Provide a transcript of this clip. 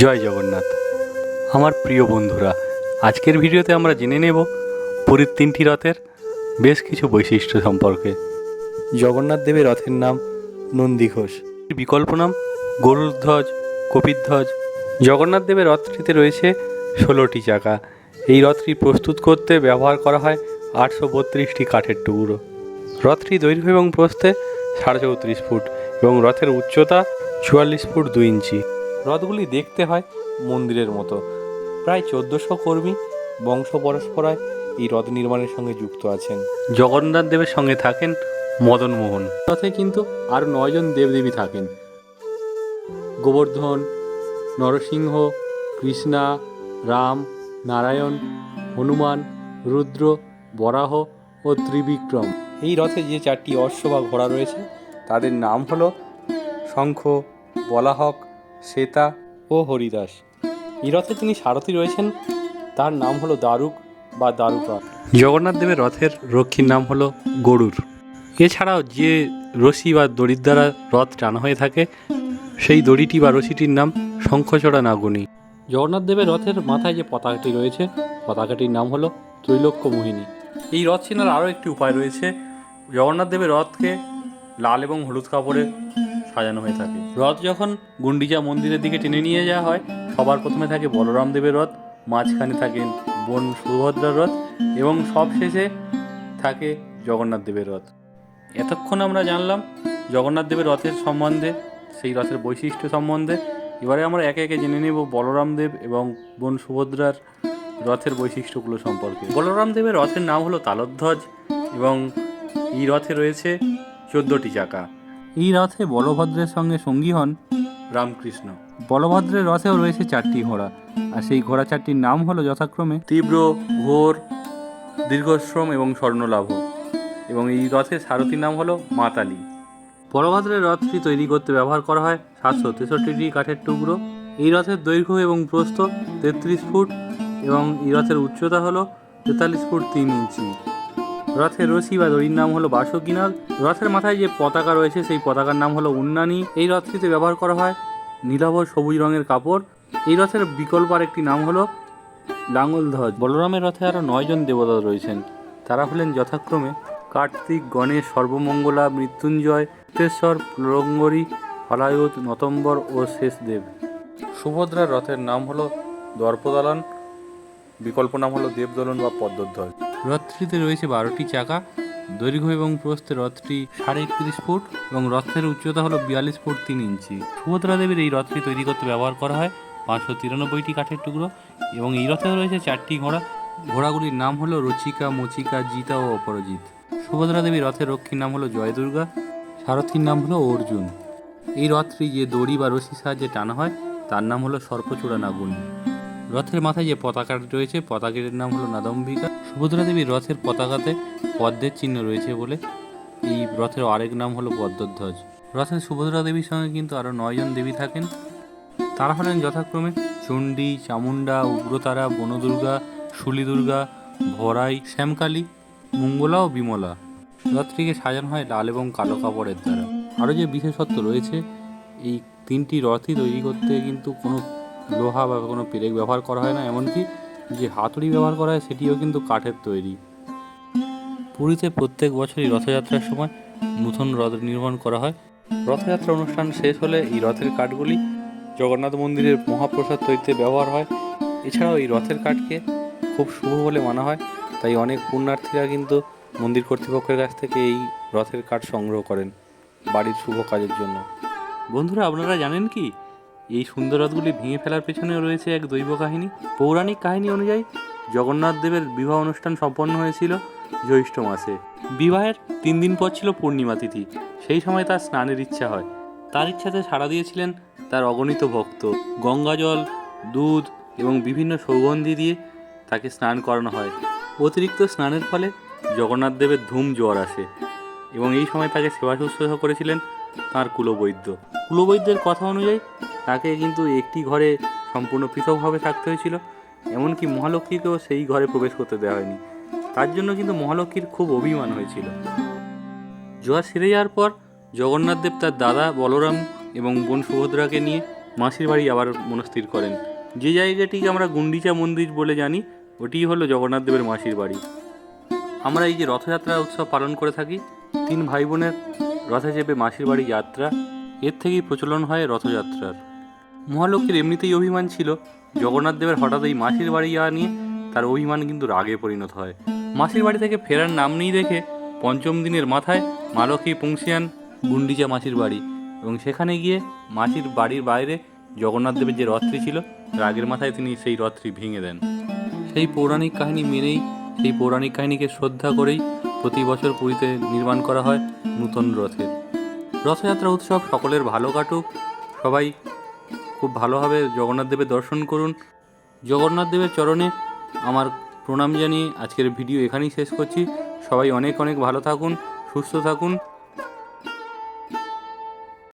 জয় জগন্নাথ। আমার প্রিয় বন্ধুরা আজকের ভিডিওতে আমরা জেনে নেব পুরীর তিনটি রথের বেশ কিছু বৈশিষ্ট্য সম্পর্কে। জগন্নাথ দেবের রথের নাম নন্দীঘোষ বিকল্প নাম গরুধ্বজ কপিধ্বজ জগন্নাথ দেবের রথটিতে রয়েছে ষোলোটি চাকা। এই রথটি প্রস্তুত করতে ব্যবহার করা হয় আটশো বত্রিশটি কাঠের টুকরো। রথটি দৈর্ঘ্য এবং প্রস্থে সাড়ে চৌত্রিশ ফুট এবং রথের উচ্চতা চুয়াল্লিশ ফুট দুই ইঞ্চি। রথগুলি দেখতে হয় মন্দিরের মতো। প্রায় চোদ্দোশো কর্মী বংশ পরস্পরায় এই রথ নির্মাণের সঙ্গে যুক্ত আছেন। জগন্নাথ দেবের সঙ্গে থাকেন মদন মোহন। রথে কিন্তু আরও নয়জন দেবদেবী থাকেন। গোবর্ধন নরসিংহ কৃষ্ণা রাম নারায়ণ হনুমান রুদ্র বরাহ ও ত্রিবিক্রম। এই রথে যে চারটি অশ্ব বা ঘোড়া রয়েছে তাদের নাম হলো শঙ্খ বলাহক শ্বেতা ও হরিদাস। এই রথে যিনি সারথি রয়েছেন। তার নাম হলো দারুক বা দারুকা। জগন্নাথ দেবের রথের রক্ষীর নাম হলো গরুর। এছাড়াও যে রশি বা দড়ির দ্বারা রথ টানা হয়ে থাকে সেই দড়িটি বা রশিটির নাম শঙ্খচড়া নাগুনি। জগন্নাথ দেবের রথের মাথায় যে পতাকাটি রয়েছে পতাকাটির নাম হলো ত্রৈলোক্য মোহিনী। এই রথ চেনার আরও একটি উপায় রয়েছে। জগন্নাথ দেবের রথকে লাল এবং হলুদ কাপড়ে সাজানো হয়ে থাকে। রথ যখন গুন্ডিচা মন্দিরের দিকে টেনে নিয়ে যাওয়া হয়, সবার প্রথমে থাকে বলরাম দেবের রথ, মাঝখানে থাকেন বোন সুভদ্রার রথ এবং সবশেষে থাকে জগন্নাথ দেবের রথ। এতক্ষণ আমরা জানলাম জগন্নাথ দেবের রথের সম্বন্ধে, সেই রথের বৈশিষ্ট্য সম্বন্ধে। এবারে আমরা একে একে জেনে নেব বলরাম দেব এবং বোন সুভদ্রার রথের বৈশিষ্ট্যগুলো সম্পর্কে। বলরাম দেবের রথের নাম হলো তালধ্বজ এবং এই রথে রয়েছে চোদ্দোটি চাকা। এই রথে বলভদ্রের সঙ্গে সঙ্গী হন রামকৃষ্ণ। বলভদ্রের রথেও রয়েছে চারটি ঘোড়া আর সেই ঘোড়া চারটির নাম হলো যথাক্রমে তীব্র ঘোর দীর্ঘশ্রম এবং স্বর্ণলাভ। এবং এই রথের সারথীর নাম হলো মাতালি। বলভদ্রের রথটি তৈরি করতে ব্যবহার করা হয় সাতশো তেষট্টিটি কাঠের টুকরো। এই রথের দৈর্ঘ্য এবং প্রস্থ তেত্রিশ ফুট এবং এই রথের উচ্চতা হলো তেতাল্লিশ ফুট তিন ইঞ্চি। রথের রশি বা দড়ির নাম হলো বাসকিনাল রথের মাথায় যে পতাকা রয়েছে, সেই পতাকার নাম হলো উন্নানি। এই রথটিতে ব্যবহার করা হয় নীলাভ সবুজ রঙের কাপড়। এই রথের বিকল্প আরেকটি নাম হলো লাঙ্গল ধ্বজ বলরামের রথে আরও নয়জন দেবতা রয়েছেন। তারা হলেন যথাক্রমে কার্তিক, গণেশ, সর্বমঙ্গলা, মৃত্যুঞ্জয় মুক্তেশ্বর প্লঙ্গরী হলায়ুত নতম্বর ও শেষদেব। সুভদ্রার রথের নাম হলো দর্পদলন। বিকল্প নাম হলো দেবদলন বা পদ্মধ্বজ। রথটিতে রয়েছে বারোটি চাকা, দৈর্ঘ্য এবং প্রস্থে রথটি সাড়ে একত্রিশ ফুট এবং রথের উচ্চতা হলো বিয়াল্লিশ ফুট তিন ইঞ্চি। সুভদ্রা দেবীর এই রথটি তৈরি করতে ব্যবহার করা হয় পাঁচশো তিরানব্বইটি কাঠের টুকরো এবং এই রথে রয়েছে চারটি ঘোড়া। ঘোড়াগুলির নাম হলো রচিকা, মচিকা, জিতা ও অপরাজিৎ সুভদ্রা দেবীর রথের রক্ষীর নাম হলো জয় দুর্গা সারথীর নাম হলো অর্জুন। এই রথটি যে দড়ি বা রশির সাহায্যে টানা হয়, তার নাম হলো সর্পচূড়া নাগুন। রথের মাথায় যে পতাকাটি রয়েছে, পতাকাটির নাম হলো নাদম্বিকা। সুভদ্রা দেবীর রথের পতাকাতে পদ্মের চিহ্ন রয়েছে বলে। এই রথের আরেক নাম হলো পদ্মধ্বজ। রথের সুভদ্রা দেবীর সঙ্গে কিন্তু আরও নয়জন দেবী থাকেন। তারা হলেন যথাক্রমে চণ্ডী, চামুণ্ডা, উগ্রতারা, বনদুর্গা দুর্গা ভরাই, শ্যামকালী, মঙ্গলা ও বিমলা। রথটিকে সাজানো হয় লাল এবং কালো কাপড়ের দ্বারা। আরও যে বিশেষত্ব রয়েছে, এই তিনটি রথই তৈরি করতে কিন্তু কোনো লোহা বা কোনো পেরেক ব্যবহার করা হয় না, এমনকি যে হাতুড়ি ব্যবহার করা হয় সেটিও কিন্তু কাঠের তৈরি। পুরীতে প্রত্যেক বছরই রথযাত্রার সময় নূতন রথ নির্মাণ করা হয়। রথযাত্রা অনুষ্ঠান শেষ হলে এই রথের কাঠগুলি জগন্নাথ মন্দিরের মহাপ্রসাদ তৈরিতে ব্যবহার হয়। এছাড়াও এই রথের কাঠকে খুব শুভ বলে মানা হয়। তাই অনেক পুণ্যার্থীরা কিন্তু মন্দির কর্তৃপক্ষের কাছ থেকে এই রথের কাঠ সংগ্রহ করেন বাড়ির শুভ কাজের জন্য। বন্ধুরা, আপনারা জানেন কি? এই সুন্দর রথগুলি ভেঙে ফেলার পেছনেও রয়েছে এক দৈব কাহিনী। পৌরাণিক কাহিনী অনুযায়ী জগন্নাথ দেবের বিবাহ অনুষ্ঠান সম্পন্ন হয়েছিল জ্যৈষ্ঠ মাসে। বিবাহের তিন দিন পর ছিল পূর্ণিমা তিথি। সেই সময় তার স্নানের ইচ্ছা হয়। তার ইচ্ছাতে সাড়া দিয়েছিলেন তার অগণিত ভক্ত। গঙ্গাজল দুধ এবং বিভিন্ন সৌগন্ধি দিয়ে তাকে স্নান করানো হয়। অতিরিক্ত স্নানের ফলে জগন্নাথ দেবের ধুম জ্বর আসে এবং এই সময় তাকে সেবা শুশ্রূষা করেছিলেন তাঁর কুলবৈদ্য। কুলবৈদ্যের কথা অনুযায়ী তাকে কিন্তু একটি ঘরে সম্পূর্ণ পৃথকভাবে থাকতে হয়েছিল। এমনকি মহালক্ষ্মীকেও সেই ঘরে প্রবেশ করতে দেওয়া হয়নি। তার জন্য কিন্তু মহালক্ষ্মীর খুব অভিমান হয়েছিল। জোয়ার সেরে যাওয়ার পর জগন্নাথ দেব তার দাদা বলরাম এবং বোন সুভদ্রাকে নিয়ে মাসির বাড়ি আবার মনস্থির করেন। যে জায়গাটিকে আমরা গুন্ডিচা মন্দির বলে জানি ওটিই হলো জগন্নাথ দেবের মাসির বাড়ি। আমরা এই যে রথযাত্রা উৎসব পালন করে থাকি, তিন ভাই বোনের রথে চেপে মাসির বাড়ি যাত্রা, এর থেকেই প্রচলন হয় রথযাত্রার। মহালক্ষ্মীর এমনিতেই অভিমান ছিল। জগন্নাথ দেবের হঠাৎ এই মাসির বাড়ি যাওয়া নিয়ে তার অভিমান কিন্তু রাগে পরিণত হয়। মাসির বাড়ি থেকে ফেরার নাম নেই দেখে পঞ্চম দিনের মাথায় মা লক্ষ্মী পৌঁছিয়ান গুন্ডিচা মাসির বাড়ি এবং সেখানে গিয়ে মাসির বাড়ির বাইরে জগন্নাথ দেবের যে রথটি ছিল, রাগের মাথায় তিনি সেই রথটি ভেঙে দেন। সেই পৌরাণিক কাহিনী মেনেই, সেই পৌরাণিক কাহিনীকে শ্রদ্ধা করেই প্রতি বছর পুরীতে নির্মাণ করা হয় নূতন রথের। রথযাত্রা উৎসব সকলের ভালো কাটুক, সবাই খুব ভালোভাবে জগন্নাথ দেবের দর্শন করুন। জগন্নাথ দেবের চরণে আমার প্রণাম জানিয়ে আজকের ভিডিও এখানেই শেষ করছি। সবাই অনেক অনেক ভালো থাকুন, সুস্থ থাকুন।